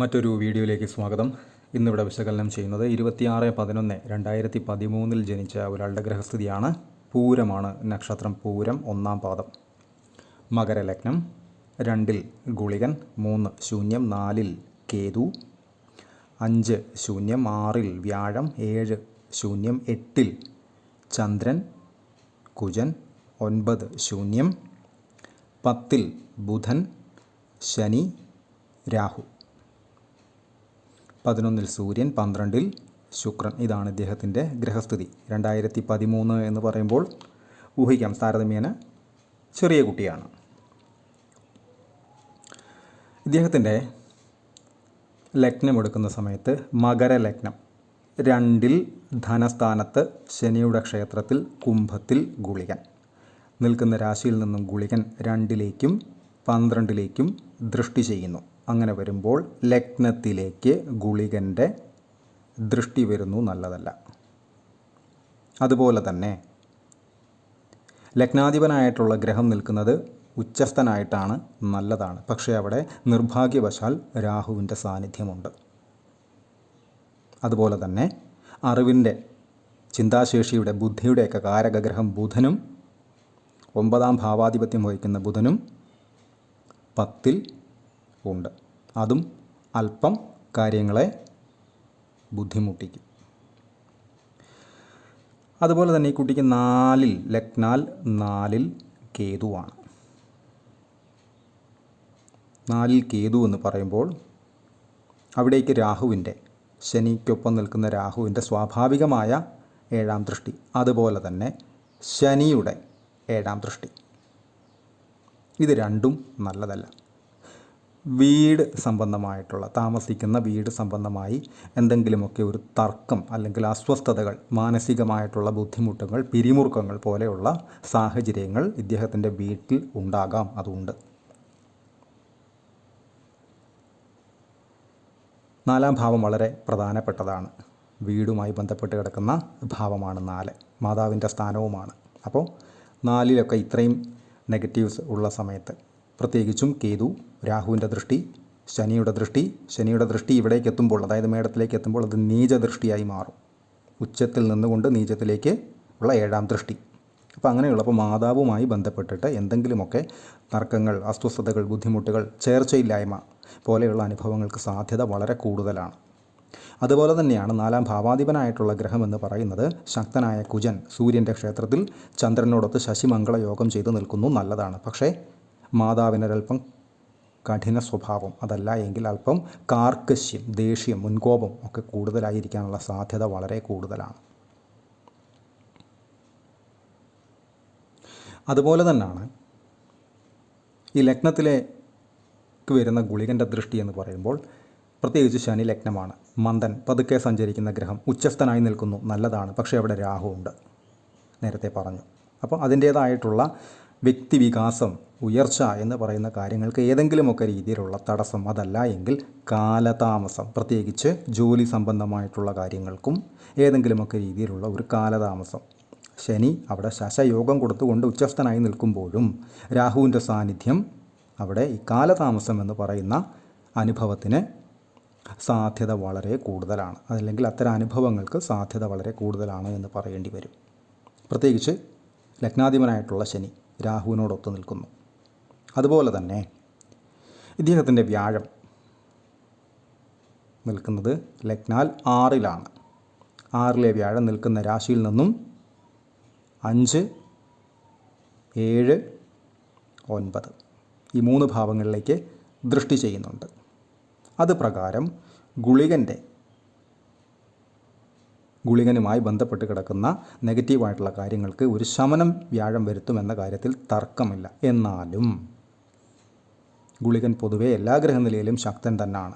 മറ്റൊരു വീഡിയോയിലേക്ക് സ്വാഗതം. ഇന്നിവിടെ വിശകലനം ചെയ്യുന്നത് ഇരുപത്തിയാറ് പതിനൊന്ന് രണ്ടായിരത്തി പതിമൂന്നിൽ ജനിച്ച ഒരാളുടെ ഗ്രഹസ്ഥിതിയാണ് പൂരമാണ് നക്ഷത്രം പൂരം ഒന്നാം പാദം. മകരലഗ്നം രണ്ടിൽ ഗുളികൻ മൂന്ന് ശൂന്യം നാലിൽ കേതു അഞ്ച് ശൂന്യം ആറിൽ വ്യാഴം ഏഴ് ശൂന്യം എട്ടിൽ ചന്ദ്രൻ കുജൻ ഒൻപത് ശൂന്യം പത്തിൽ ബുധൻ ശനി രാഹു. പതിനൊന്നിൽ സൂര്യൻ പന്ത്രണ്ടിൽ ശുക്രൻ. ഇതാണ് ഇദ്ദേഹത്തിന്റെ ഗ്രഹസ്ഥിതി. രണ്ടായിരത്തി പതിമൂന്ന് എന്ന് പറയുമ്പോൾ ഊഹിക്കാം താരതമ്യേന ചെറിയ കുട്ടിയാണ്. ഇദ്ദേഹത്തിന്റെ ലഗ്നം എടുക്കുന്ന സമയത്ത് മകരലഗ്നം രണ്ടിൽ ധനസ്ഥാനത്ത് ശനിയുടെ ക്ഷേത്രത്തിൽ കുംഭത്തിൽ ഗുളികൻ. നിൽക്കുന്ന രാശിയിൽ നിന്നും ഗുളികൻ രണ്ടിലേക്കും പന്ത്രണ്ടിലേക്കും ദൃഷ്ടി ചെയ്യുന്നു. അങ്ങനെ വരുമ്പോൾ ലഗ്നത്തിലേക്ക് ഗുളികന്റെ ദൃഷ്ടി വരുന്നു നല്ലതല്ല. അതുപോലെ തന്നെ ലഗ്നാധിപനായിട്ടുള്ള ഗ്രഹം നിൽക്കുന്നത് ഉച്ചസ്ഥനായിട്ടാണ് നല്ലതാണ്. പക്ഷേ അവിടെ നിർഭാഗ്യവശാൽ രാഹുവിന്റെ സാന്നിധ്യമുണ്ട്. അതുപോലെ തന്നെ അറിവിന്റെ ചിന്താശേഷിയുടെ ബുദ്ധിയുടെയൊക്കെ കാരകഗ്രഹം ബുധനും ഒമ്പതാം ഭാവാധിപത്യം വഹിക്കുന്ന ബുധനും പത്തിൽ ഉണ്ട്. അതും അല്പം കാര്യങ്ങളെ ബുദ്ധിമുട്ടിക്കും. അതുപോലെ തന്നെ ഈ കുട്ടിക്ക് നാലിൽ ലക്നാൽ നാലിൽ കേതുവാണ്. നാലിൽ കേതു എന്ന് പറയുമ്പോൾ അവിടേക്ക് രാഹുവിന്റെ ശനിക്കൊപ്പം നിൽക്കുന്ന രാഹുവിന്റെ സ്വാഭാവികമായ ഏഴാം ദൃഷ്ടി. അതുപോലെ തന്നെ ശനിയുടെ ഏഴാം ദൃഷ്ടി. ഇത് രണ്ടും നല്ലതല്ല. വീട് സംബന്ധമായിട്ടുള്ള താമസിക്കുന്ന വീട് സംബന്ധമായി എന്തെങ്കിലുമൊക്കെ ഒരു തർക്കം അല്ലെങ്കിൽ അസ്വസ്ഥതകൾ മാനസികമായിട്ടുള്ള ബുദ്ധിമുട്ടുകൾ പിരിമുറുക്കങ്ങൾ പോലെയുള്ള സാഹചര്യങ്ങൾ ഇദ്ദേഹത്തിന്റെ വീട്ടിൽ ഉണ്ടാകാം അതുകൊണ്ട്. നാലാം ഭാവം വളരെ പ്രധാനപ്പെട്ടതാണ്. വീടുമായി ബന്ധപ്പെട്ട് കിടക്കുന്ന ഭാവമാണ് നാല്. മാതാവിന്റെ സ്ഥാനവുമാണ്. അപ്പോൾ നാലിലൊക്കെ ഇത്രയും നെഗറ്റീവ്സ് ഉള്ള സമയത്ത് പ്രത്യേകിച്ചും കേതു രാഹുവിന്റെ ദൃഷ്ടി ശനിയുടെ ദൃഷ്ടി ശനിയുടെ ദൃഷ്ടി ഇവിടേക്ക് എത്തുമ്പോൾ അതായത് മേടത്തിലേക്ക് എത്തുമ്പോൾ അത് നീചദൃഷ്ടിയായി മാറും. ഉച്ചത്തിൽ നിന്നുകൊണ്ട് നീചത്തിലേക്ക് ഉള്ള ഏഴാം ദൃഷ്ടി. അപ്പോൾ അങ്ങനെയുള്ളപ്പോൾ മാതാവുമായി ബന്ധപ്പെട്ടിട്ട് എന്തെങ്കിലുമൊക്കെ തർക്കങ്ങൾ അസ്വസ്ഥതകൾ ബുദ്ധിമുട്ടുകൾ ചേർച്ചയില്ലായ്മ പോലെയുള്ള അനുഭവങ്ങൾക്ക് സാധ്യത വളരെ കൂടുതലാണ്. അതുപോലെ തന്നെയാണ് നാലാം ഭാവാധിപനായിട്ടുള്ള ഗ്രഹം എന്ന് പറയുന്നത് ശക്തനായ കുജൻ സൂര്യന്റെ ക്ഷേത്രത്തിൽ ചന്ദ്രനോടൊത്ത് ശശിമംഗള യോഗം ചെയ്തു നിൽക്കുന്നു. നല്ലതാണ്. പക്ഷേ മാതാവിനൊരൽപ്പം കഠിന സ്വഭാവം അതല്ല എങ്കിൽ അല്പം കാർക്കശ്യം ദേഷ്യം മുൻകോപം ഒക്കെ കൂടുതലായിരിക്കാനുള്ള സാധ്യത വളരെ കൂടുതലാണ്. അതുപോലെ തന്നെയാണ് ഈ ലഗ്നത്തിലേക്ക് വരുന്ന ഗുളികന്റെ ദൃഷ്ടി എന്ന് പറയുമ്പോൾ പ്രത്യേകിച്ച് ശനി ലഗ്നമാണ്. മന്ദൻ പതുക്കെ സഞ്ചരിക്കുന്ന ഗ്രഹം ഉച്ചസ്ഥനായി നിൽക്കുന്നു നല്ലതാണ്. പക്ഷേ അവിടെ രാഹു ഉണ്ട് നേരത്തെ പറഞ്ഞു. അപ്പോൾ അതിന്റേതായിട്ടുള്ള വ്യക്തിവികാസം ഉയർച്ച എന്ന് പറയുന്ന കാര്യങ്ങൾക്ക് ഏതെങ്കിലുമൊക്കെ രീതിയിലുള്ള തടസ്സം അതല്ല എങ്കിൽ കാലതാമസം. പ്രത്യേകിച്ച് ജോലി സംബന്ധമായിട്ടുള്ള കാര്യങ്ങൾക്കും ഏതെങ്കിലുമൊക്കെ രീതിയിലുള്ള ഒരു കാലതാമസം. ശനി അവിടെ ശശയോഗം കൊടുത്തുകൊണ്ട് ഉച്ചസ്ഥനായി നിൽക്കുമ്പോഴും രാഹുവിന്റെ സാന്നിധ്യം അവിടെ ഈ കാലതാമസം എന്ന് പറയുന്ന അനുഭവത്തിന് സാധ്യത വളരെ കൂടുതലാണ്. അതല്ലെങ്കിൽ അത്തരം അനുഭവങ്ങൾക്ക് സാധ്യത വളരെ കൂടുതലാണ് എന്ന് പറയേണ്ടി വരും. പ്രത്യേകിച്ച് ലഗ്നാധിപനായിട്ടുള്ള ശനി. രാഹുവിനോടൊത്ത് നിൽക്കുന്നു. അതുപോലെ തന്നെ ഇദ്ദേഹത്തിന്റെ വ്യാഴം നിൽക്കുന്നത് ലഗ്നാൽ ആറിലാണ്. ആറിലെ വ്യാഴം നിൽക്കുന്ന രാശിയിൽ നിന്നും അഞ്ച് ഏഴ് ഒൻപത് ഈ മൂന്ന് ഭാവങ്ങളിലേക്ക് ദൃഷ്ടി ചെയ്യുന്നുണ്ട്. അത് പ്രകാരം ഗുളികന്റെ ഗുളികനുമായി ബന്ധപ്പെട്ട് കിടക്കുന്ന നെഗറ്റീവായിട്ടുള്ള കാര്യങ്ങൾക്ക് ഒരു ശമനം വ്യാഴം വരുത്തുമെന്ന കാര്യത്തിൽ തർക്കമില്ല. എന്നാലും ഗുളികൻ പൊതുവേ എല്ലാ ഗ്രഹനിലയിലും ശക്തൻ തന്നെയാണ്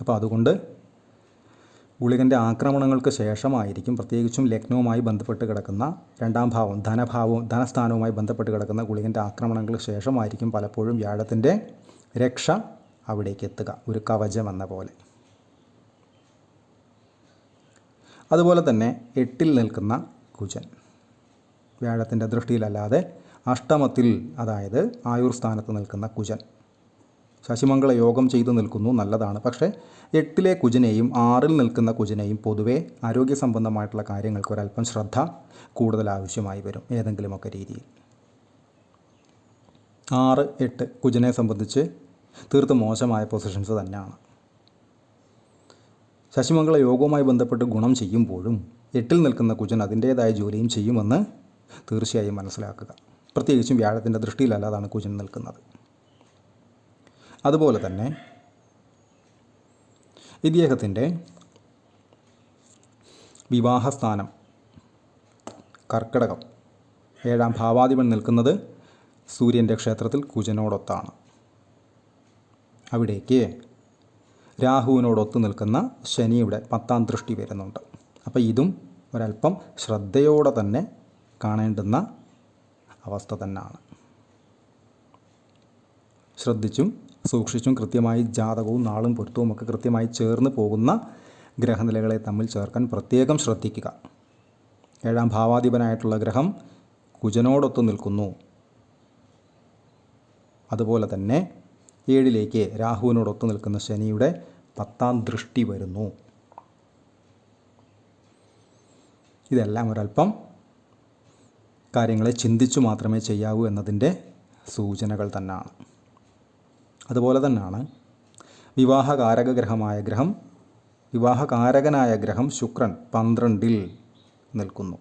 അപ്പോൾ അതുകൊണ്ട് ഗുളികന്റെ ആക്രമണങ്ങൾക്ക് ശേഷമായിരിക്കും പ്രത്യേകിച്ചും ലഗ്നവുമായി ബന്ധപ്പെട്ട് കിടക്കുന്ന രണ്ടാം ഭാവം ധനഭാവവും ധനസ്ഥാനവുമായി ബന്ധപ്പെട്ട് കിടക്കുന്ന ഗുളികന്റെ ആക്രമണങ്ങൾക്ക് ശേഷമായിരിക്കും പലപ്പോഴും വ്യാഴത്തിന്റെ രക്ഷ അവിടേക്ക് എത്തുക. ഒരു കവചം എന്ന പോലെ. അതുപോലെ തന്നെ എട്ടിൽ നിൽക്കുന്ന കുജൻ. വ്യാഴത്തിന്റെ ദൃഷ്ടിയിലല്ലാതെ അഷ്ടമത്തിൽ അതായത് ആയുർ സ്ഥാനത്ത് നിൽക്കുന്ന കുജൻ. ശശിമംഗള യോഗം ചെയ്തു നിൽക്കുന്നു നല്ലതാണ്. പക്ഷേ എട്ടിലെ കുജനെയും ആറിൽ നിൽക്കുന്ന കുജനെയും പൊതുവേ ആരോഗ്യ സംബന്ധമായിട്ടുള്ള കാര്യങ്ങൾക്ക് ഒരല്പം ശ്രദ്ധ കൂടുതൽ ആവശ്യമായി വരും ഏതെങ്കിലുമൊക്കെ രീതിയിൽ. ആറ് എട്ട് കുജനെ സംബന്ധിച്ച് തീർത്തും മോശമായ പൊസിഷൻസ് തന്നെയാണ്. ശശിമംഗള യോഗവുമായി ബന്ധപ്പെട്ട് ഗുണം ചെയ്യുമ്പോഴും എട്ടിൽ നിൽക്കുന്ന കുജൻ അതിന്റേതായ ജോലിയും ചെയ്യുമെന്ന് തീർച്ചയായും മനസ്സിലാക്കുക. പ്രത്യേകിച്ചും വ്യാഴത്തിന്റെ ദൃഷ്ടിയിലല്ലാതാണ് കുജൻ നിൽക്കുന്നത്. അതുപോലെ തന്നെ ഇദ്ദേഹത്തിന്റെ വിവാഹസ്ഥാനം കർക്കിടകം ഏഴാം ഭാവാധിപൻ നിൽക്കുന്നത് സൂര്യന്റെ ക്ഷേത്രത്തിൽ കുജനോടൊത്താണ്. അവിടേക്ക് രാഹുവിനോടൊത്ത് നിൽക്കുന്ന ശനിയുടെ പത്താം ദൃഷ്ടി വരുന്നുണ്ട്. അപ്പോൾ ഇതും ഒരല്പം ശ്രദ്ധയോടെ തന്നെ കാണേണ്ടുന്ന അവസ്ഥ തന്നെയാണ് ശ്രദ്ധിച്ചും സൂക്ഷിച്ചും കൃത്യമായി ജാതകവും നാളും പൊരുത്തവും ഒക്കെ കൃത്യമായി ചേർന്ന് പോകുന്ന ഗ്രഹനിലകളെ തമ്മിൽ ചേർക്കാൻ പ്രത്യേകം ശ്രദ്ധിക്കുക. ഏഴാം ഭാവാധിപനായിട്ടുള്ള ഗ്രഹം കുജനോടൊത്ത് നിൽക്കുന്നു. അതുപോലെ തന്നെ ഏഴിലേക്ക് രാഹുവിനോടൊത്തു നിൽക്കുന്ന ശനിയുടെ പത്താം ദൃഷ്ടി വരുന്നു. ഇതെല്ലാം ഒരല്പം കാര്യങ്ങളെ ചിന്തിച്ചു മാത്രമേ ചെയ്യാവൂ എന്നതിന്റെ സൂചനകൾ തന്നെയാണ് അതുപോലെ തന്നെയാണ് വിവാഹകാരക ഗ്രഹമായ ഗ്രഹം വിവാഹകാരകനായ ഗ്രഹം ശുക്രൻ പന്ത്രണ്ടിൽ നിൽക്കുന്നു.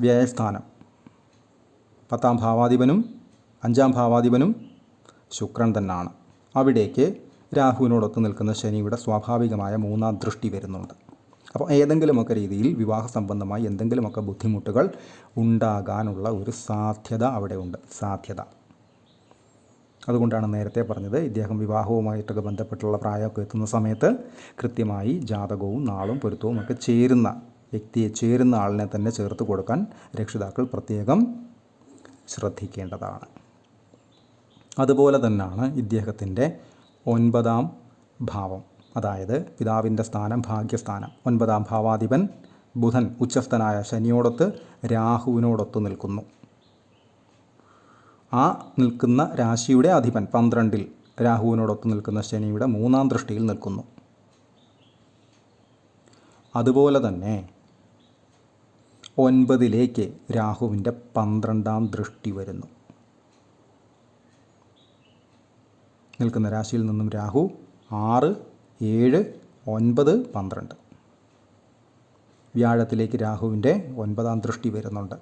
വ്യയസ്ഥാനം. പത്താം ഭാവാധിപനും അഞ്ചാം ഭാവാധിപനും ശുക്രൻ തന്നെയാണ് അവിടേക്ക് രാഹുവിനോടൊത്ത് നിൽക്കുന്ന ശനിയുടെ സ്വാഭാവികമായ മൂന്നാം ദൃഷ്ടി വരുന്നുണ്ട്. അപ്പോൾ ഏതെങ്കിലുമൊക്കെ രീതിയിൽ വിവാഹ സംബന്ധമായി എന്തെങ്കിലുമൊക്കെ ബുദ്ധിമുട്ടുകൾ ഉണ്ടാകാനുള്ള ഒരു സാധ്യത അവിടെ ഉണ്ട്. സാധ്യത. അതുകൊണ്ടാണ് നേരത്തെ പറഞ്ഞത് ഇദ്ദേഹം വിവാഹവുമായിട്ടൊക്കെ ബന്ധപ്പെട്ടുള്ള പ്രായമൊക്കെ എത്തുന്ന സമയത്ത് കൃത്യമായി ജാതകവും നാളും പൊരുത്തവും ഒക്കെ ചേരുന്ന വ്യക്തിയെ ചേരുന്ന ആളിനെ തന്നെ ചേർത്ത് കൊടുക്കാൻ രക്ഷിതാക്കൾ പ്രത്യേകം ശ്രദ്ധിക്കേണ്ടതാണ്. അതുപോലെ തന്നെയാണ് ഇദ്ദേഹത്തിന്റെ ഒൻപതാം ഭാവം. അതായത് പിതാവിന്റെ സ്ഥാനം ഭാഗ്യസ്ഥാനം. ഒൻപതാം ഭാവാധിപൻ ബുധൻ ഉച്ചസ്ഥനായ ശനിയോടൊത്ത് രാഹുവിനോടൊത്ത് നിൽക്കുന്നു. ആ നിൽക്കുന്ന രാശിയുടെ അധിപൻ പന്ത്രണ്ടിൽ രാഹുവിനോടൊത്ത് നിൽക്കുന്ന ശനിയുടെ മൂന്നാം ദൃഷ്ടിയിൽ നിൽക്കുന്നു. അതുപോലെ തന്നെ ഒൻപതിലേക്ക് രാഹുവിന്റെ പന്ത്രണ്ടാം ദൃഷ്ടി വരുന്നു. നിൽക്കുന്ന രാശിയിൽ നിന്നും രാഹു ആറ് ഏഴ് ഒൻപത് പന്ത്രണ്ട്. വ്യാഴത്തിലേക്ക് രാഹുവിന്റെ ഒൻപതാം ദൃഷ്ടി വരുന്നുണ്ട്.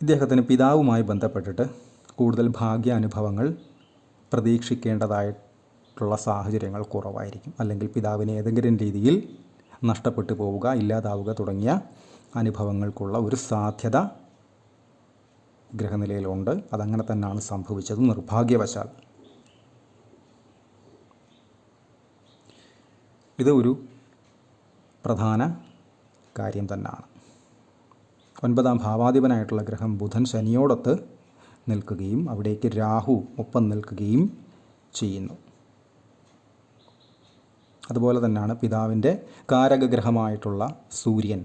ഇദ്ദേഹത്തിന് പിതാവുമായി ബന്ധപ്പെട്ടിട്ട് കൂടുതൽ ഭാഗ്യാനുഭവങ്ങൾ പ്രതീക്ഷിക്കേണ്ടതായിട്ടുള്ള സാഹചര്യങ്ങൾ കുറവായിരിക്കും. അല്ലെങ്കിൽ പിതാവിനെ ഏതെങ്കിലും രീതിയിൽ നഷ്ടപ്പെട്ടു പോവുക ഇല്ലാതാവുക തുടങ്ങിയ അനുഭവങ്ങൾക്കുള്ള ഒരു സാധ്യത ഗ്രഹനിലയിലുണ്ട്. അതങ്ങനെ തന്നെയാണ് സംഭവിച്ചത്. നിർഭാഗ്യവശാൽ. ഇത് ഒരു പ്രധാന കാര്യം തന്നെയാണ്. ഒൻപതാം ഭാവാധിപനായിട്ടുള്ള ഗ്രഹം ബുധൻ ശനിയോടൊത്ത് നിൽക്കുകയും അവിടേക്ക് രാഹു ഒപ്പം നിൽക്കുകയും ചെയ്യുന്നു. അതുപോലെ തന്നെയാണ് പിതാവിന്റെ കാരകഗ്രഹമായിട്ടുള്ള സൂര്യൻ.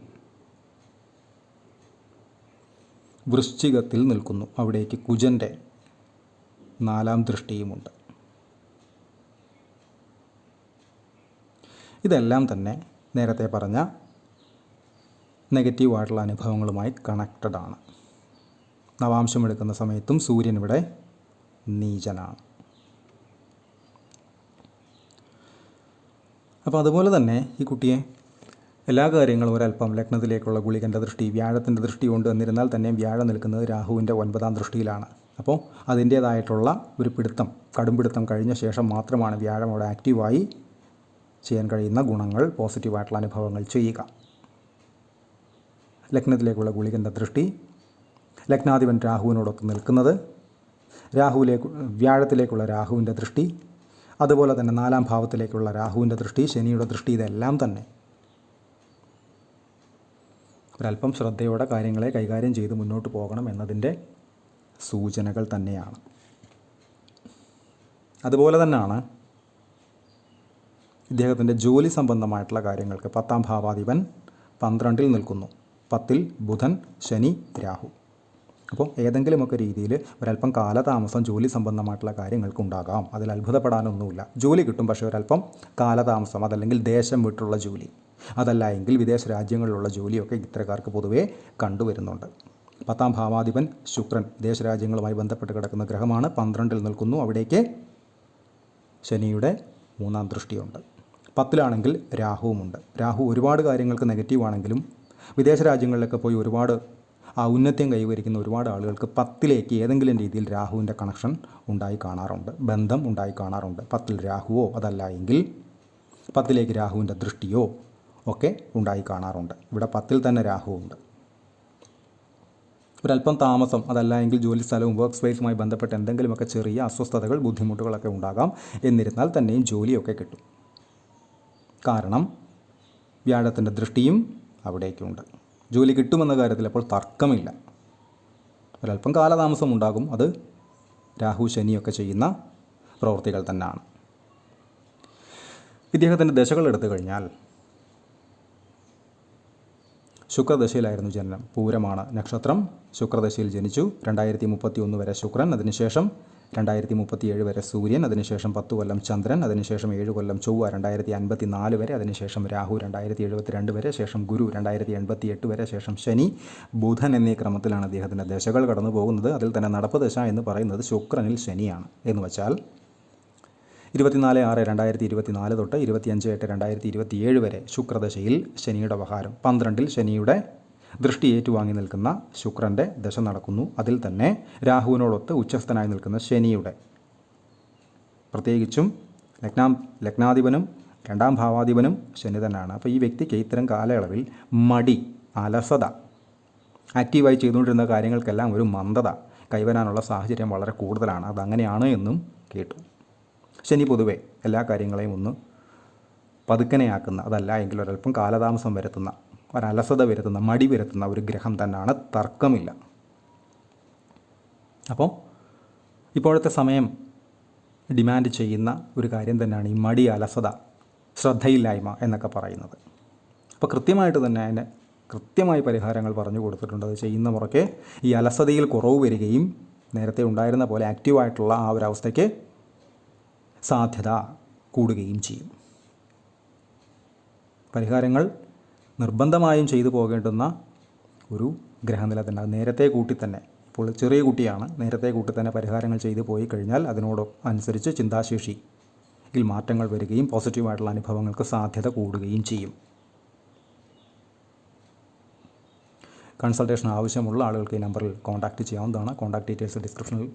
വൃശ്ചികത്തിൽ നിൽക്കുന്നു. അവിടേക്ക് കുജന്റെ നാലാം ദൃഷ്ടിയുമുണ്ട്. ഇതെല്ലാം തന്നെ നേരത്തെ പറഞ്ഞ നെഗറ്റീവ് നെഗറ്റീവായിട്ടുള്ള അനുഭവങ്ങളുമായി കണക്റ്റഡ് ആണ്. നവാംശം എടുക്കുന്ന സമയത്തും സൂര്യൻ ഇവിടെ നീചനാണ്. അപ്പോൾ അതുപോലെ തന്നെ ഈ കുട്ടിയെ എല്ലാ കാര്യങ്ങളും ഒരല്പം ലഗ്നത്തിലേക്കുള്ള ഗുളികന്റെ ദൃഷ്ടി വ്യാഴത്തിന്റെ ദൃഷ്ടി കൊണ്ട് എന്നിരുന്നാൽ തന്നെ വ്യാഴം നിൽക്കുന്നത് രാഹുവിന്റെ ഒൻപതാം ദൃഷ്ടിയിലാണ്. അപ്പോൾ അതിന്റേതായിട്ടുള്ള ഒരു പിടുത്തം കടുംപിടുത്തം കഴിഞ്ഞ ശേഷം മാത്രമാണ് വ്യാഴം അവിടെ ആക്റ്റീവായി ചെയ്യാൻ കഴിയുന്ന ഗുണങ്ങൾ പോസിറ്റീവായിട്ടുള്ള അനുഭവങ്ങൾ ചെയ്യുക. ലഗ്നത്തിലേക്കുള്ള ഗുളികന്റെ ദൃഷ്ടി ലഗ്നാധിപൻ രാഹുവിനോടൊത്ത് നിൽക്കുന്നത് രാഹുവിലേക്ക് വ്യാഴത്തിലേക്കുള്ള രാഹുവിന്റെ ദൃഷ്ടി അതുപോലെ തന്നെ നാലാം ഭാവത്തിലേക്കുള്ള രാഹുവിന്റെ ദൃഷ്ടി ശനിയുടെ ദൃഷ്ടി ഇതെല്ലാം തന്നെ ഒരല്പം ശ്രദ്ധയോടെ കാര്യങ്ങളെ കൈകാര്യം ചെയ്ത് മുന്നോട്ട് പോകണം എന്നതിന്റെ സൂചനകൾ തന്നെയാണ്. അതുപോലെ തന്നെയാണ് ഇദ്ദേഹത്തിന്റെ ജോലി സംബന്ധമായിട്ടുള്ള കാര്യങ്ങൾക്ക് പത്താം ഭാവാധിപൻ പന്ത്രണ്ടിൽ നിൽക്കുന്നു. പത്തിൽ ബുധൻ ശനി രാഹു. അപ്പോൾ ഏതെങ്കിലുമൊക്കെ രീതിയിൽ ഒരല്പം കാലതാമസം ജോലി സംബന്ധമായിട്ടുള്ള കാര്യങ്ങൾക്ക് ഉണ്ടാകാം. അതിൽ അത്ഭുതപ്പെടാനൊന്നുമില്ല. ജോലി കിട്ടും പക്ഷേ ഒരല്പം കാലതാമസം അതല്ലെങ്കിൽ ദേശം വിട്ടുള്ള ജോലി. അതല്ല എങ്കിൽ വിദേശ രാജ്യങ്ങളിലുള്ള ജോലിയൊക്കെ ഇത്തരക്കാർക്ക് പൊതുവേ കണ്ടുവരുന്നുണ്ട്. പത്താം ഭാവാധിപൻ ശുക്രൻ ദേശരാജ്യങ്ങളുമായി ബന്ധപ്പെട്ട് കിടക്കുന്ന ഗ്രഹമാണ്. പന്ത്രണ്ടിൽ നിൽക്കുന്നു. അവിടേക്ക് ശനിയുടെ മൂന്നാം ദൃഷ്ടിയുണ്ട്. പത്തിലാണെങ്കിൽ രാഹുവുമുണ്ട്. രാഹു ഒരുപാട് കാര്യങ്ങൾക്ക് നെഗറ്റീവാണെങ്കിലും വിദേശ രാജ്യങ്ങളിലൊക്കെ പോയി ഒരുപാട് ആ ഉന്നത്യം കൈവരിക്കുന്ന ഒരുപാട് ആളുകൾക്ക് പത്തിലേക്ക് ഏതെങ്കിലും രീതിയിൽ രാഹുവിന്റെ കണക്ഷൻ ഉണ്ടായി കാണാറുണ്ട്. ബന്ധം ഉണ്ടായി കാണാറുണ്ട്. പത്തിൽ രാഹുവോ അതല്ല എങ്കിൽ പത്തിലേക്ക് രാഹുവിന്റെ ദൃഷ്ടിയോ ഒക്കെ ഉണ്ടായി കാണാറുണ്ട്. ഇവിടെ പത്തിൽ തന്നെ രാഹുവുണ്ട്. ഒരല്പം താമസം അതല്ല എങ്കിൽ ജോലി സ്ഥലവും വർക്ക് സ്പേസുമായി ബന്ധപ്പെട്ട് എന്തെങ്കിലുമൊക്കെ ചെറിയ അസ്വസ്ഥതകൾ ബുദ്ധിമുട്ടുകളൊക്കെ ഉണ്ടാകാം. എന്നിരുന്നാൽ തന്നെയും ജോലിയൊക്കെ കിട്ടും. കാരണം വ്യാഴത്തിന്റെ ദൃഷ്ടിയും അവിടേക്കുണ്ട്. ജോലി കിട്ടുമെന്ന കാര്യത്തിൽ അപ്പോൾ തർക്കമില്ല. ഒരല്പം കാലതാമസം ഉണ്ടാകും. അത് രാഹു ശനിയൊക്കെ ചെയ്യുന്ന പ്രവൃത്തികൾ തന്നെയാണ്. ഇദ്ദേഹത്തിന്റെ ദശകൾ എടുത്തു കഴിഞ്ഞാൽ ശുക്രദശയിലായിരുന്നു ജനനം. പൂരമാണ് നക്ഷത്രം. ശുക്രദശയിൽ ജനിച്ചു. രണ്ടായിരത്തി മുപ്പത്തി ഒന്ന് വരെ ശുക്രൻ അതിനുശേഷം രണ്ടായിരത്തി മുപ്പത്തി ഏഴ് വരെ സൂര്യൻ അതിനുശേഷം പത്ത് കൊല്ലം ചന്ദ്രൻ അതിനുശേഷം ഏഴ് കൊല്ലം ചൊവ്വ രണ്ടായിരത്തി അൻപത്തി നാല് വരെ അതിനുശേഷം രാഹു രണ്ടായിരത്തി എഴുപത്തി രണ്ട് വരെ ശേഷം ഗുരു രണ്ടായിരത്തി എൺപത്തി എട്ട് വരെ ശേഷം ശനി ബുധൻ എന്നീ ക്രമത്തിലാണ് അദ്ദേഹത്തിന്റെ ദശകൾ കടന്നു പോകുന്നത് അതിൽ തന്നെ നടപ്പ് ദശ എന്ന് പറയുന്നത് ശുക്രനിൽ ശനിയാണ്. എന്ന് വച്ചാൽ ഇരുപത്തിനാല് ആറ് രണ്ടായിരത്തി ഇരുപത്തി നാല് തൊട്ട് ഇരുപത്തിയഞ്ച് എട്ട് രണ്ടായിരത്തി ഇരുപത്തി ഏഴ് വരെ ശുക്രദശയിൽ ശനിയുടെ വഹാരം പന്ത്രണ്ടിൽ ശനിയുടെ ദൃഷ്ടി ഏറ്റുവാങ്ങി നിൽക്കുന്ന ശുക്രന്റെ ദശ നടക്കുന്നു. അതിൽ തന്നെ രാഹുവിനോടൊത്ത് ഉച്ചസ്ഥനായി നിൽക്കുന്ന ശനിയുടെ. പ്രത്യേകിച്ചും ലഗ്നാം ലഗ്നാധിപനും രണ്ടാം ഭാവാധിപനും ശനി തന്നെയാണ്. അപ്പോൾ ഈ വ്യക്തിക്ക് ഇത്തരം കാലയളവിൽ മടി അലസത ആക്റ്റീവായി ചെയ്തുകൊണ്ടിരുന്ന കാര്യങ്ങൾക്കെല്ലാം ഒരു മന്ദത കൈവരാനുള്ള സാഹചര്യം വളരെ കൂടുതലാണ്. അതങ്ങനെയാണ് എന്നും കേട്ടു. ശനി പൊതുവെ എല്ലാ കാര്യങ്ങളെയും ഒന്ന് പതുക്കനെയാക്കുന്ന അതല്ല എങ്കിൽ ഒരല്പം കാലതാമസം വരുത്തുന്ന ഒരലസത വരുത്തുന്ന മടി വരുത്തുന്ന ഒരു ഗ്രഹം തന്നെയാണ് തർക്കമില്ല. അപ്പോൾ ഇപ്പോഴത്തെ സമയം ഡിമാൻഡ് ചെയ്യുന്ന ഒരു കാര്യം തന്നെയാണ് ഈ മടി അലസത ശ്രദ്ധയില്ലായ്മ എന്നൊക്കെ പറയുന്നത്. അപ്പോൾ കൃത്യമായിട്ട് തന്നെ അതിന് കൃത്യമായി പരിഹാരങ്ങൾ പറഞ്ഞു കൊടുത്തിട്ടുണ്ട്. അത് ചെയ്യുന്ന മുറയ്ക്ക് ഈ അലസതയിൽ കുറവ് വരികയും നേരത്തെ ഉണ്ടായിരുന്ന പോലെ ആക്റ്റീവായിട്ടുള്ള ആ ഒരു അവസ്ഥയ്ക്ക് സാധ്യത കൂടുകയും ചെയ്യും. പരിഹാരങ്ങൾ നിർബന്ധമായും ചെയ്തു പോകേണ്ടുന്ന ഒരു ഗ്രഹനില തന്നെ. അത് നേരത്തെ കൂട്ടി തന്നെ. ഇപ്പോൾ ചെറിയ കുട്ടിയാണ്. നേരത്തെ കൂട്ടി തന്നെ പരിഹാരങ്ങൾ ചെയ്തു പോയി കഴിഞ്ഞാൽ അതിനോട് അനുസരിച്ച് ചിന്താശേഷിയിൽ മാറ്റങ്ങൾ വരികയും പോസിറ്റീവായിട്ടുള്ള അനുഭവങ്ങൾക്ക് സാധ്യത കൂടുകയും ചെയ്യും. കൺസൾട്ടേഷൻ ആവശ്യമുള്ള ആളുകൾക്ക് ഈ നമ്പറിൽ കോൺടാക്റ്റ് ചെയ്യാവുന്നതാണ്. കോൺടാക്ട് ഡീറ്റെയിൽസ് ഡിസ്ക്രിപ്ഷനിൽ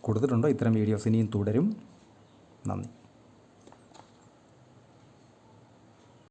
കൊടുത്തിട്ടുണ്ട്. ഇത്തരം വീഡിയോസ് ഇനിയും തുടരും. നന്ദി